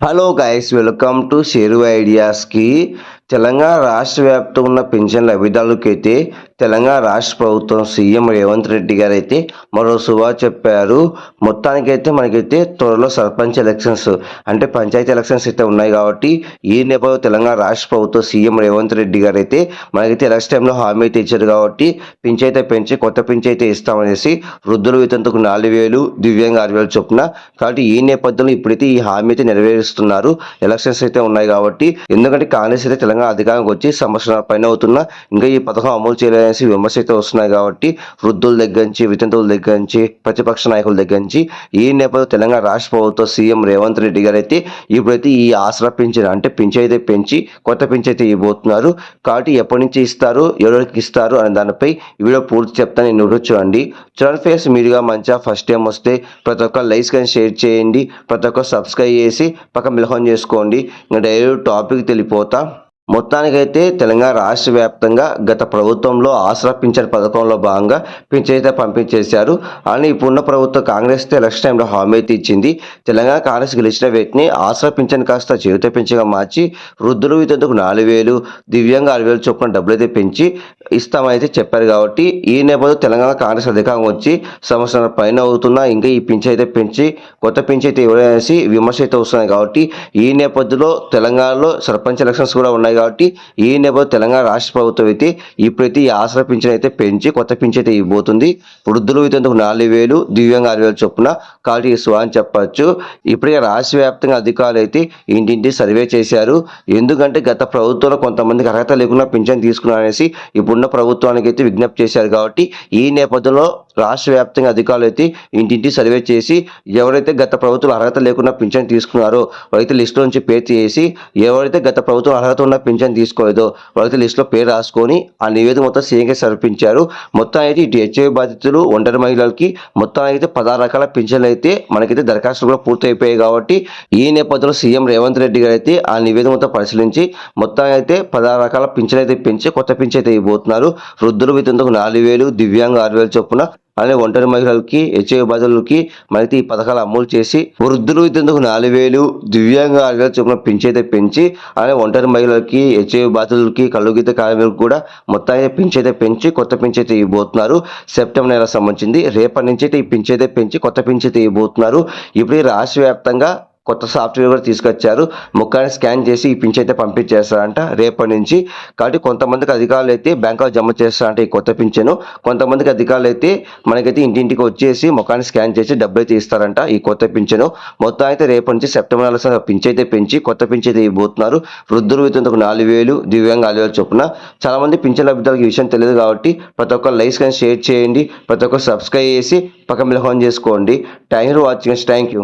Hello guys welcome to share ఐడియాస్కి Telangana రాష్ట్ర వ్యాప్తంగా ఉన్న పెన్షన్ లబ్ధిదారులకైతే తెలంగాణ రాష్ట్ర ప్రభుత్వం సీఎం రేవంత్ రెడ్డి గారు అయితే మరో శుభా చెప్పారు. మొత్తానికైతే మనకైతే త్వరలో సర్పంచ్ ఎలక్షన్స్ అంటే పంచాయతీ ఎలక్షన్స్ అయితే ఉన్నాయి కాబట్టి ఈ నేపథ్యంలో తెలంగాణ రాష్ట్ర ప్రభుత్వం సీఎం రేవంత్ రెడ్డి గారు అయితే మనకైతే ఎలక్షన్ టైంలో హామీ అయితే ఇచ్చారు కాబట్టి పింఛైతే పెంచి కొత్త పింఛైతే అయితే ఇస్తామనేసి వృద్ధుల వేతంతకు నాలుగు వేలు దివ్యాంగ ఆరు వేలు చొప్పున కాబట్టి ఈ నేపథ్యంలో ఇప్పుడైతే ఈ హామీ అయితే నెరవేరుస్తున్నారు. ఎలక్షన్స్ అయితే ఉన్నాయి కాబట్టి ఎందుకంటే కాంగ్రెస్ అయితే తెలంగాణ అధికారంకి వచ్చి సంవత్సరాల పైన అవుతున్నా ఇంకా ఈ పథకం అమలు చేయలేదు అనేసి విమర్శ అయితే వస్తున్నాయి కాబట్టి వృద్ధుల దగ్గర నుంచి వితంతువుల దగ్గర నుంచి ప్రతిపక్ష నాయకుల దగ్గర నుంచి ఈ నేపథ్యంలో తెలంగాణ రాష్ట్ర ప్రభుత్వం సీఎం రేవంత్ రెడ్డి గారు అయితే ఇప్పుడైతే ఈ ఆసరా పెంచారు అంటే పెంచి అయితే పెంచి కొత్త పెంచి అయితే ఇవ్వబోతున్నారు. కాబట్టి ఎప్పటి నుంచి ఇస్తారు ఎవరికి ఇస్తారు అనే దానిపై వీడియో పూర్తి చెప్తాను. నేను చూడండి. చూడండి ఫేస్ మీరుగా మంచిగా ఫస్ట్ టైం వస్తే ప్రతి ఒక్క లైక్స్ కానీ షేర్ చేయండి. ప్రతి ఒక్క సబ్స్క్రైబ్ చేసి పక్క మిలహం చేసుకోండి. ఇంకా డైరెక్ట్ టాపిక్ తెలిపోతా మొత్తానికైతే తెలంగాణ రాష్ట్ర వ్యాప్తంగా గత ప్రభుత్వంలో ఆసరా పింఛన్ పథకంలో భాగంగా పింఛన్ పంపించేశారు. అని ఇప్పుడున్న ప్రభుత్వం కాంగ్రెస్ ఎలక్షన్ టైంలో హామీ అయితే ఇచ్చింది. తెలంగాణ కాంగ్రెస్ గెలిచిన వ్యక్తిని ఆసరా పింఛన్ కాస్త జీవిత పింఛన్గా మార్చి వృద్ధులు ఇతరులకు నాలుగు వేలు దివ్యాంగ ఆరు వేలు చొప్పున డబ్బులు అయితే పెంచి ఇస్తామైతే చెప్పారు కాబట్టి ఈ నేపథ్యంలో తెలంగాణ కాంగ్రెస్ అధికారం వచ్చి సంవత్సరం పైన అవుతున్నా ఇంకా ఈ పింఛ అయితే పెంచి కొత్త పింఛ అయితే ఇవ్వడనేసి విమర్శ అయితే వస్తున్నాయి కాబట్టి ఈ నేపథ్యంలో తెలంగాణలో సర్పంచ్ ఎలక్షన్స్ కూడా ఉన్నాయి కాబట్టి ఈ నేపథ్యంలో తెలంగాణ రాష్ట్ర ప్రభుత్వం అయితే ఇప్పుడైతే ఈ ఆసరా పింఛన్ అయితే పెంచి కొత్త పింఛన్ అయితే ఇవ్వబోతుంది. వృద్ధులు అయితే నాలుగు వేలు దివ్యంగా ఆరు వేలు చొప్పున కాబట్టి ఇస్తా అని చెప్పచ్చు. ఇప్పటికే రాష్ట్ర వ్యాప్తంగా అధికారులు అయితే ఇంటింటి సర్వే చేశారు. ఎందుకంటే గత ప్రభుత్వంలో కొంతమందికి అర్హత లేకుండా పింఛన్ తీసుకున్నారనేసి ఇప్పుడున్న ప్రభుత్వానికి అయితే విజ్ఞప్తి చేశారు కాబట్టి ఈ నేపథ్యంలో రాష్ట్ర వ్యాప్తంగా అధికారులు అయితే ఇంటింటి సర్వే చేసి ఎవరైతే గత ప్రభుత్వం అర్హత లేకుండా పింఛన్ తీసుకున్నారో వాళ్ళైతే లిస్టులో నుంచి పేరు తీసి ఎవరైతే గత ప్రభుత్వం అర్హత ఉన్న పింఛన్ తీసుకోలేదో వాళ్ళైతే లిస్టులో పేరు రాసుకొని ఆ నివేదిక మొత్తం సీఎంకి సమర్పించారు. మొత్తం అయితే ఇటు హెచ్ఐవి బాధితులు ఒంటరి మహిళలకి మొత్తం అయితే పదహారు రకాల పింఛన్లు అయితే మనకైతే దరఖాస్తులు కూడా పూర్తి అయిపోయాయి కాబట్టి ఈ నేపథ్యంలో సీఎం రేవంత్ రెడ్డి గారు అయితే ఆ నివేదిక మొత్తం పరిశీలించి మొత్తం అయితే పదహారు రకాల పింఛన్ అయితే పెంచి కొత్త పింఛన్ అయితే ఇవ్వబోతున్నారు. వృద్ధులు వితందుకు నాలుగు వేలు దివ్యాంగ ఆరు వేలు చొప్పున అలానే ఒంటరి మహిళలకి హెచ్ఐ బాధలకి మనకి ఈ పథకాలు అమలు చేసి వృద్ధులు ఇద్దరు నాలుగు వేలు దివ్యాంగ ఆరు వేల చొప్పున పెంచైతే పెంచి అలానే ఒంటరి మహిళలకి హెచ్ఐ బాధితులకి గీత కార్మికులకు కూడా మొత్తాన్ని పెంచైతే పెంచి కొత్త పెంచైతే ఇవ్వబోతున్నారు. సెప్టెంబర్ నెల సంబంధించి రేపటి నుంచి అయితే ఈ పెంచైతే పెంచి కొత్త పెంచైతే ఇవ్వబోతున్నారు. ఇప్పుడు రాష్ట్ర వ్యాప్తంగా కొత్త సాఫ్ట్వేర్ కూడా తీసుకొచ్చారు. ముఖాన్ని స్కాన్ చేసి ఈ పింఛన్ అయితే పంపించేస్తారంట. రేపటి నుంచి కాబట్టి కొంతమందికి అధికారులు అయితే బ్యాంకులో జమ చేస్తారంట ఈ కొత్త పింఛను కొంతమందికి అధికారులు అయితే మనకైతే ఇంటింటికి వచ్చేసి ముఖాన్ని స్కాన్ చేసి డబ్బులు అయితే ఇస్తారంట ఈ కొత్త పింఛను మొత్తం అయితే రేపటి నుంచి సెప్టెంబర్ నెల పింఛన్ అయితే పెంచి కొత్త పింఛన్ అయితే ఇవ్వబోతున్నారు. వృద్ధులు వితంతకు నాలుగు వేలు దివ్యాంగ ఆరు వేలు చొప్పున. చాలా మంది పింఛన్ లబ్ధిదారులకు ఈ విషయం తెలియదు కాబట్టి ప్రతి ఒక్క లైక్స్ కానీ షేర్ చేయండి. ప్రతి ఒక్క సబ్స్క్రైబ్ చేసి పక్క మిలహం చేసుకోండి. Thank you for watching thank you.